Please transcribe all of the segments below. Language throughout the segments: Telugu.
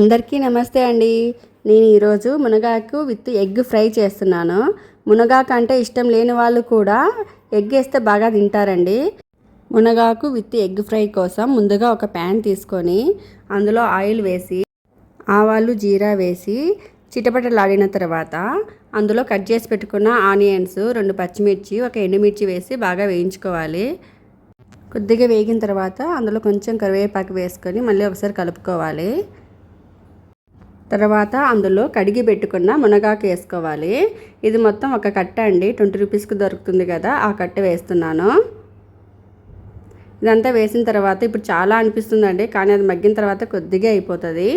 అందరికీ నమస్తే అండి. నేను ఈరోజు మునగాకు విత్ ఎగ్ ఫ్రై చేస్తున్నాను. మునగాకు అంటే ఇష్టం లేని వాళ్ళు కూడా ఎగ్ వేస్తే బాగా తింటారండి. మునగాకు విత్ ఎగ్ ఫ్రై కోసం ముందుగా ఒక ప్యాన్ తీసుకొని అందులో ఆయిల్ వేసి ఆవాలు జీరా వేసి చిటపటలాడిన తర్వాత అందులో కట్ చేసి పెట్టుకున్న ఆనియన్స్ రెండు పచ్చిమిర్చి ఒక ఎండుమిర్చి వేసి బాగా వేయించుకోవాలి. కొద్దిగా వేగిన తర్వాత అందులో కొంచెం కరివేపాకు వేసుకొని మళ్ళీ ఒకసారి కలుపుకోవాలి. తర్వాత అందులో కడిగి పెట్టుకున్న మునగాకు వేసుకోవాలి. ఇది మొత్తం ఒక కట్ట అండి. ట్వంటీ రూపీస్కి దొరుకుతుంది కదా ఆ కట్ట వేస్తున్నాను. ఇదంతా వేసిన తర్వాత ఇప్పుడు చాలా అనిపిస్తుందండి కానీ అది మగ్గిన తర్వాత కొద్దిగా అయిపోతుంది.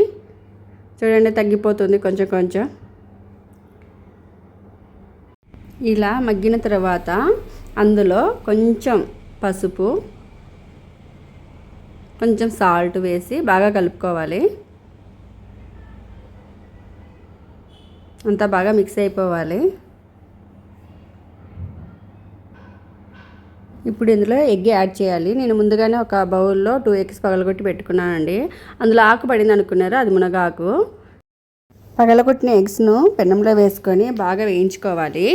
చూడండి తగ్గిపోతుంది కొంచెం కొంచెం. ఇలా మగ్గిన తర్వాత అందులో కొంచెం పసుపు కొంచెం సాల్ట్ వేసి బాగా కలుపుకోవాలి. అంతా బాగా మిక్స్ అయిపోవాలి. ఇప్పుడు ఇందులో ఎగ్ యాడ్ చేయాలి. నేను ముందుగానే ఒక బౌల్లో టూ ఎగ్స్ పగలగొట్టి పెట్టుకున్నానండి. అందులో ఆకు పడింది అనుకున్నారు? అది మునగాకు. పగలగొట్టిన ఎగ్స్ను పెన్నంలో వేసుకొని బాగా వేయించుకోవాలి.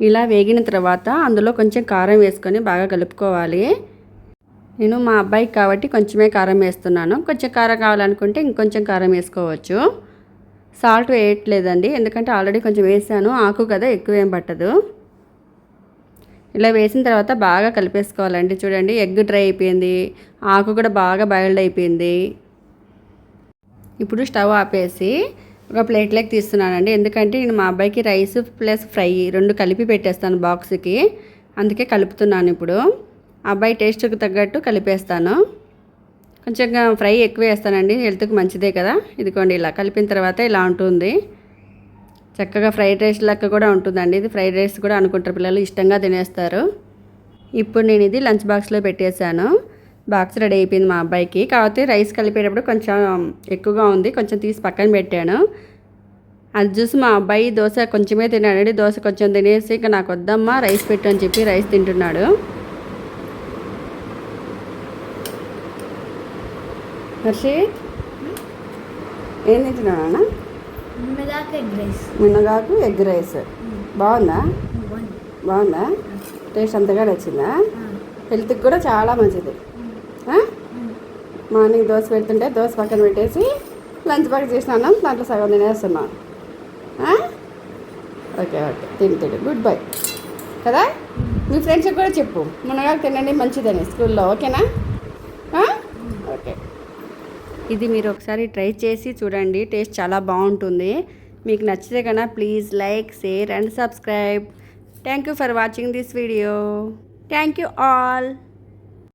ఇలా వేగిన తర్వాత అందులో కొంచెం కారం వేసుకొని బాగా కలుపుకోవాలి. నేను మా అబ్బాయికి కాబట్టి కొంచెమే కారం వేస్తున్నాను. కొంచెం కారం కావాలనుకుంటే ఇంకొంచెం కారం వేసుకోవచ్చు. సాల్ట్ వేయట్లేదండి. ఎందుకంటే ఆల్రెడీ కొంచెం వేసాను. ఆకు కదా ఎక్కువ ఏం పట్టదు. ఇలా వేసిన తర్వాత బాగా కలిపేసుకోవాలండి. చూడండి ఎగ్ డ్రై అయిపోయింది. ఆకు కూడా బాగా బాయిల్డ్ అయిపోయింది. ఇప్పుడు స్టవ్ ఆపేసి ఒక ప్లేట్లోకి తీస్తున్నానండి. ఎందుకంటే నేను మా అబ్బాయికి రైస్ ప్లస్ ఫ్రై రెండు కలిపి పెట్టేస్తాను బాక్స్కి. అందుకే కలుపుతున్నాను ఇప్పుడు. అబ్బాయి టేస్ట్కి తగ్గట్టు కలిపేస్తాను. కొంచెం ఫ్రై ఎక్కువ వేస్తానండి హెల్త్కి మంచిదే కదా. ఇదిగోండి ఇలా కలిపిన తర్వాత ఇలా ఉంటుంది. చక్కగా ఫ్రైడ్ రైస్ లెక్క కూడా ఉంటుందండి. ఇది ఫ్రైడ్ రైస్ కూడా అనుకుంటారు పిల్లలు ఇష్టంగా తినేస్తారు. ఇప్పుడు నేను ఇది లంచ్ బాక్స్లో పెట్టేశాను. బాక్స్ రెడీ అయిపోయింది మా అబ్బాయికి. కాకపోతే రైస్ కలిపేటప్పుడు కొంచెం ఎక్కువగా ఉంది కొంచెం తీసి పక్కన పెట్టాను. అది చూసి మా అబ్బాయి దోశ కొంచెమే తిన్నాడండి దోశ కొంచెం తినేసి ఇంకా నాకు వద్దమ్మా రైస్ పెట్టు అని చెప్పి రైస్ తింటున్నాడు. హర్షి ఏం తింటున్నావు మునగాకు ఎగ్ రైస్ మునగాకు ఎగ్ రైస్ బాగుందా బాగుందా టేస్ట్ అంతగా నచ్చిందా హెల్త్కి కూడా చాలా మంచిది? మార్నింగ్ దోశ పెడుతుంటే దోశ పక్కన పెట్టేసి లంచ్ బాక్స్ చేసినాను దాంట్లో సగం తినేస్తున్నాను? ఓకే ఓకే తిని గుడ్ బై కదా మీ ఫ్రెండ్స్కి కూడా చెప్పు మునగాకు తినండి మంచిదని స్కూల్లో ఓకేనా ఇది మీరు ఒకసారి ట్రై చేసి చూడండి. టేస్ట్ చాలా బాగుంటుంది. మీకు నచ్చితే కన్నా please like share and subscribe. Thank you for watching this video. Thank you all.